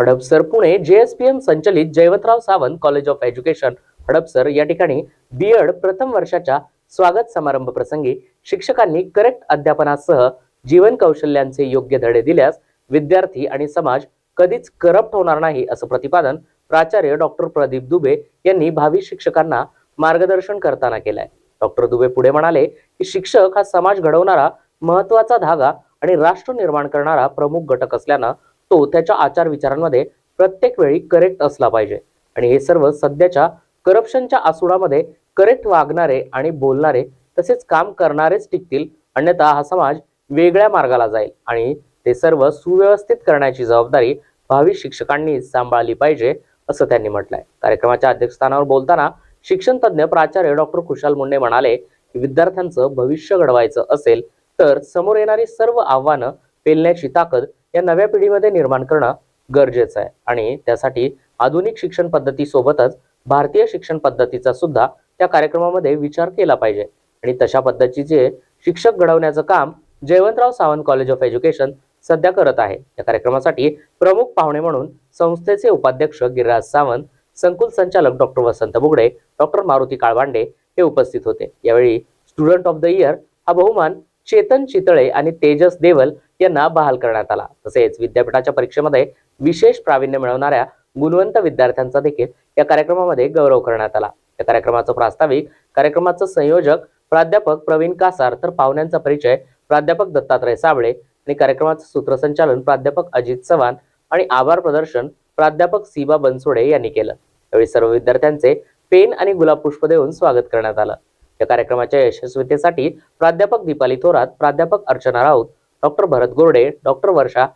Hadapsar Pune JSPM संचलित Jayawantrao Sawant college of education Hadapsar. या ठिकाणी बीएड प्रथम वर्षाच्या स्वागत समारंभ प्रसंगी शिक्षकांनी करेक्ट अध्यापनासह जीवन कौशल्यांचे योग्य धडे दिल्यास विद्यार्थी आणि समाज कधीच करप्ट होणार नाही असं प्रतिपादन प्राचार्य डॉक्टर प्रदीप दुबे यांनी भावी शिक्षकांना मार्गदर्शन करताना केलंय. डॉक्टर दुबे पुढे म्हणाले की शिक्षक हा समाज घडवणारा महत्त्वाचा धागा आणि राष्ट्र निर्माण करणारा प्रमुख घटक असल्यानं तो त्याच्या आचार विचारांमध्ये प्रत्येक वेळी करेक्ट असला पाहिजे. आणि हे सर्व सध्याच्या करप्शनच्या आसुडामध्ये करेक्ट वागणारे आणि बोलणारे तसेच काम करणारेच टिकतील. अन्यथा हा समाज वेगळ्या मार्गाला जाईल आणि ते सर्व सुव्यवस्थित करण्याची जबाबदारी भावी शिक्षकांनी सांभाळली पाहिजे असं त्यांनी म्हटलंय. कार्यक्रमाच्या अध्यक्षस्थानावर बोलताना शिक्षण तज्ज्ञ प्राचार्य डॉक्टर खुशाल मुंडे म्हणाले की विद्यार्थ्यांचं भविष्य घडवायचं असेल तर समोर येणारी सर्व आव्हानं पेलण्याची ताकद या नव्या पिढीमध्ये निर्माण करणं गरजेचं आहे. आणि त्यासाठी आधुनिक शिक्षण पद्धतीसोबतच भारतीय शिक्षण पद्धतीचा सुद्धा त्या कार्यक्रमामध्ये विचार केला पाहिजे. आणि तशा पद्धतीचे शिक्षक घडवण्याचं काम Jayawantrao Sawant college of education सध्या करत आहे. या कार्यक्रमासाठी प्रमुख पाहुणे म्हणून संस्थेचे उपाध्यक्ष गिरिराज सावंत संकुल संचालक डॉक्टर वसंत बुगडे डॉक्टर मारुती काळवांडे हे उपस्थित होते. यावेळी स्टुडंट ऑफ द इयर हा बहुमान चेतन चितळे आणि तेजस देवल यांना बहाल करण्यात आला. तसेच विद्यापीठाच्या परीक्षेमध्ये विशेष प्रावीण्य मिळवणाऱ्या गुणवंत विद्यार्थ्यांचा देखील या कार्यक्रमामध्ये गौरव करण्यात आला. या कार्यक्रमाचं प्रास्ताविक कार्यक्रमाचं संयोजक प्राध्यापक प्रवीण कासार तर पाहुण्यांचा परिचय प्राध्यापक दत्तात्रय साबळे आणि कार्यक्रमाचं सूत्रसंचालन प्राध्यापक अजित चव्हाण आणि आभार प्रदर्शन प्राध्यापक सीबा बनसोडे यांनी केलं. यावेळी सर्व विद्यार्थ्यांचे पेन आणि गुलाब पुष्प देऊन स्वागत करण्यात आलं. या कार्यक्रमाच्या यशस्वीतेसाठी प्राध्यापक दीपाली थोरात प्राध्यापक अर्चना राऊत डॉक्टर भरत गोरडे डॉक्टर वर्षा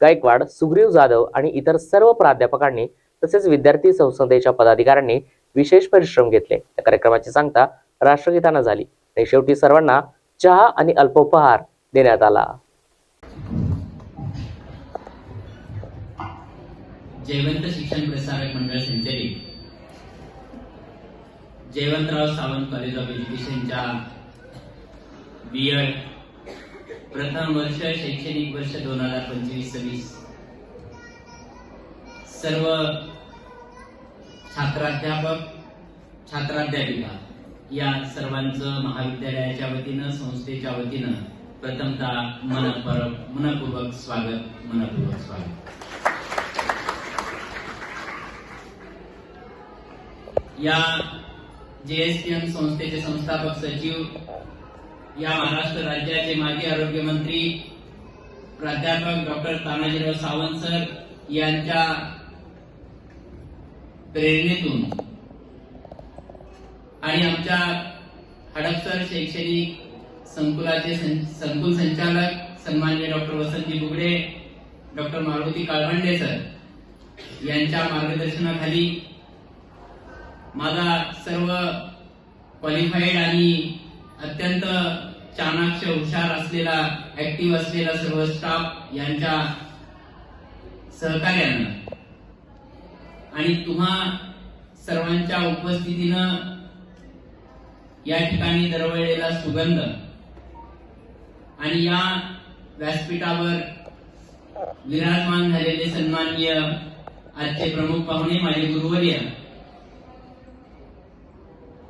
गायकवाड सुग्रीव जाधव आणि इतर सर्व प्राध्यापकांनी तसेच विद्यार्थी संसदेच्या पदाधिकाऱ्यांनी विशेष परिश्रम घेतले. या कार्यक्रमाची सांगता राष्ट्रगीतानं झाली. आणि शेवटी सर्वांना चहा आणि अल्पोपहार देण्यात आला. जयवंत शिक्षण प्रसारक मंडळ संचलित जयवंतराव सावंत कॉलेज ऑफ एज्युकेशनच्या बीएड प्रथम वर्ष शैक्षणिक वर्ष दोन हजार पंचवीस सव्वीस. सर्व छात्राध्यापक छात्राध्यापिका या सर्वांचं महाविद्यालयाच्या वतीनं संस्थेच्या वतीनं प्रथमतः मनपूर्वक मनपूर्वक स्वागत मनपूर्वक स्वागत. या जेएसपीएम संस्थेचे संस्थापक सचिव या महाराष्ट्र राज्याचे माजी आरोग्य मंत्री प्राध्यापक डॉक्टर तानाजीराव सावंत सर यांच्या प्रेरणेतून आणि आमच्या हडपसर शैक्षणिक संकुलाचे संकुल संचालक सन्मान्य doctor Vasanti Bugade doctor Maruti Kalbhande sir यांच्या मार्गदर्शनाखाली माझा सर्व क्वालिफाईड आणि अत्यंत चाणाक्ष हुशार असलेला ऍक्टिव्ह असलेला सर्व स्टाफ यांच्या सहकार्यानं आणि तुम्हा सर्वांच्या उपस्थितीनं या ठिकाणी दरवळलेला सुगंध आणि या व्यासपीठावर विराजमान झालेले सन्माननीय आजचे प्रमुख पाहुणे माझे गुरुवर्य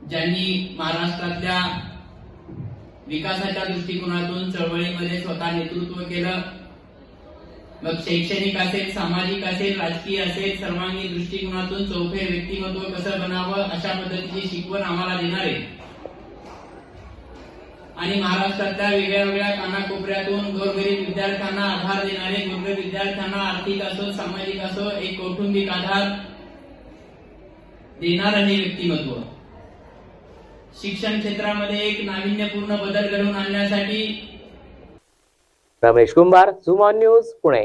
ज्यांनी महाराष्ट्रातल्या विकासाच्या दृष्टिकोनातून चळवळीमध्ये स्वतः नेतृत्व केलं. मग शैक्षणिक असेल सामाजिक असेल राजकीय असेल सर्वांगीण दृष्टिकोनातून चौफे व्यक्तिमत्व कसं बनावं अशा पद्धतीची शिकवण आम्हाला देणारे आणि महाराष्ट्रातल्या वेगळ्या वेगळ्या कानाकोपऱ्यातून गोरगरीब विद्यार्थ्यांना आधार देणारे गोरगरीब विद्यार्थ्यांना आर्थिक असो सामाजिक असो एक कौटुंबिक आधार देणार हे व्यक्तिमत्व. शिक्षण क्षेत्रामध्ये एक नाविन्यपूर्ण बदल घडवून आणण्यासाठी रमेश कुंभार सुमॉन न्यूज पुणे.